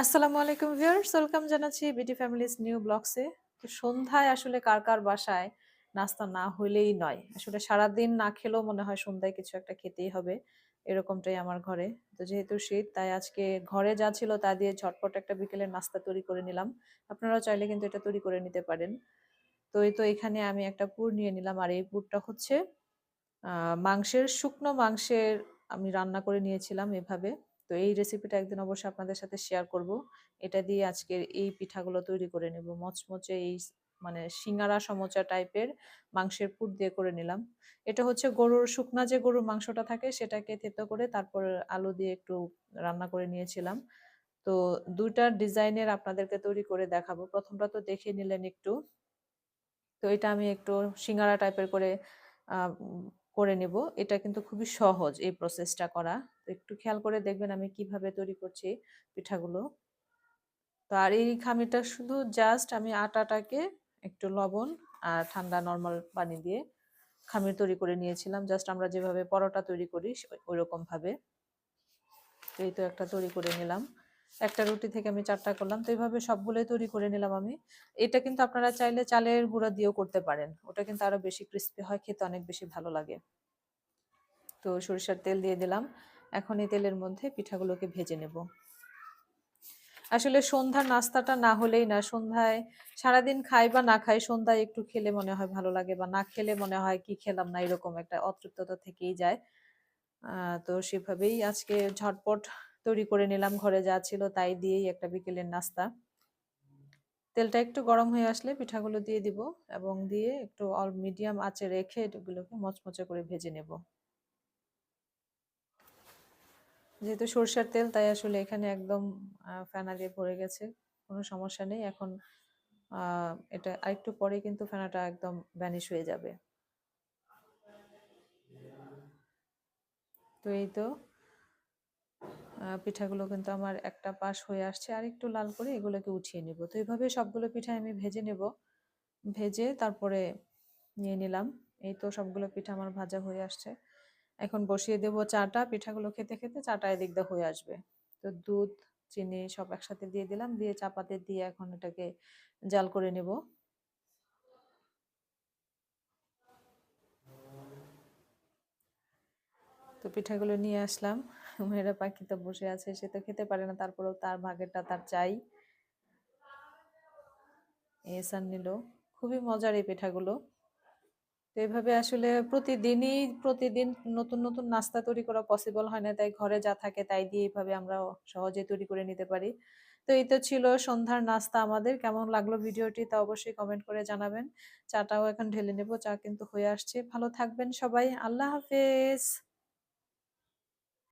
আসসালামু আলাইকুম viewers, welcome জানাচ্ছি বিটি ফ্যামিলিস নিউ ব্লগসে। তো সন্ধ্যায় আসলে কার কার বাসায় নাস্তা না হইলেই নয়। আসলে সারাদিন না খেলেও মনে হয় সন্ধ্যায় কিছু একটা খেতেই হবে, এরকমটাই আমার ঘরে। তো যেহেতু শীত, তাই আজকে ঘরে যা ছিল তা দিয়ে ঝটপট একটা বিকেলের নাস্তা তৈরি করে নিলাম। আপনারাও চাইলে কিন্তু এটা তৈরি করে নিতে পারেন। তো এই তো এখানে আমি একটা পুর নিয়ে নিলাম, আর এই পুরটা হচ্ছে মাংসের, শুকনো মাংসের আমি রান্না করে নিয়েছিলাম এভাবে। তো এই রেসিপিটা একদিন অবশ্যই আপনাদের সাথে শেয়ার করব। এটা দিয়ে আজকের এই পিঠাগুলো তৈরি করে নেব। মচমচে এই মানে সিঙ্গারা সমোচা টাইপের মাংসের পুর দিয়ে করে নিলাম। এটা হচ্ছে গরুর, শুকনা যে গরুর মাংসটা থাকে সেটাকে থেতো করে তারপর আলু দিয়ে একটু রান্না করে নিয়েছিলাম। তো দুইটা ডিজাইনের আপনাদেরকে তৈরি করে দেখাবো। প্রথমটা তো দেখে নিলেন একটু। তো এটা আমি একটু সিঙ্গারা টাইপের করে করে নেব। এটা কিন্তু খুবই সহজ এই প্রসেসটা করা। তো একটু খেয়াল করে দেখবেন আমি কীভাবে তৈরি করছি পিঠাগুলো। তো আর এই খামিটা শুধু জাস্ট আমি আটাটাকে একটু লবণ আর ঠান্ডা নর্মাল পানি দিয়ে খামির তৈরি করে নিয়েছিলাম। জাস্ট আমরা যেভাবে পরোটা তৈরি করি ওই রকম ভাবে তো এই তো একটা তৈরি করে নিলাম। একটা রুটি থেকে আমি চারটা করলাম। তো এইভাবে সবগুলোই তৈরি করে নিলাম আমি। এটা কিন্তু আপনারা চাইলে চালের গুঁড়া দিয়েও করতে পারেন। ওটা কিন্তু আরও বেশি ক্রিস্পি হয়, খেতে অনেক বেশি ভালো লাগে। তো সরিষার তেল দিয়ে দিলাম। এখন এই তেলের মধ্যে পিঠাগুলোকে ভেজে নেব। আসলে সন্ধ্যার নাস্তাটা না হলেই না, সন্ধ্যায় সারাদিন খাই বা না খাই, সন্ধ্যায় একটু খেলে মনে হয় ভালো লাগে বা না খেলে মনে হয় কি খেলাম না, এরকম একটা অতৃপ্ততা থেকেই যায়। তো সেভাবেই আজকে ঝটপট তৈরি করে নিলাম, ঘরে যা ছিল তাই দিয়েই একটা বিকেলের নাস্তা। তেলটা একটু গরম হয়ে আসলে পিঠাগুলো দিয়ে দিব এবং দিয়ে একটু অল মিডিয়াম আঁচে রেখে এগুলোকে মচমচে করে ভেজে নেব। যেহেতু সরষের তেল, তাই আসলে এখানে একদম ফেনা দিয়ে ভরে গেছে, কোনো সমস্যা নেই। এখন এটা আরেকটু পরে কিন্তু ফেনাটা একদম ভ্যানিশ হয়ে যাবে। তো এই তো পিঠাগুলো কিন্তু আমার একটা পাশ হয়ে আসছে। আর একটু লাল করে এগুলোকে উঠিয়ে নিব। তো এইভাবে সবগুলো পিঠা আমি ভেজে নেব। ভেজে তারপরে নিয়ে নিলাম। এই তো সবগুলো পিঠা আমার ভাজা হয়ে আসছে। এখন বসিয়ে দেবো চাটা। পিঠাগুলো খেতে খেতে চাটা এদিক দিয়ে হয়ে আসবে। তো দুধ, চিনি সব একসাথে দিয়ে দিলাম। দিয়ে চাপাতে দিয়ে এখন এটাকে জাল করে নেব। তো পিঠাগুলো নিয়ে আসলাম। মেয়েরা পাখিতে বসে আছে, সে তো খেতে পারে না, তারপরেও তার ভাগেরটা তার চাই। এসান নিল। খুবই মজার এই পিঠাগুলো। তো এইভাবে আসলে প্রতিদিনই, প্রতিদিন নতুন নতুন নাস্তা তৈরি করা পসিবল হয় না, তাই ঘরে যা থাকে তাই দিয়ে এইভাবে আমরা সহজে তৈরি করে নিতে পারি। তো এই তো ছিল সন্ধ্যার নাস্তা আমাদের, কেমন লাগল ভিডিওটি তা অবশ্যই কমেন্ট করে জানাবেন। চাটাও এখন ঢেলে নেব, চা কিন্তু হয়ে আসছে। ভালো থাকবেন সবাই, আল্লাহ হাফেজ।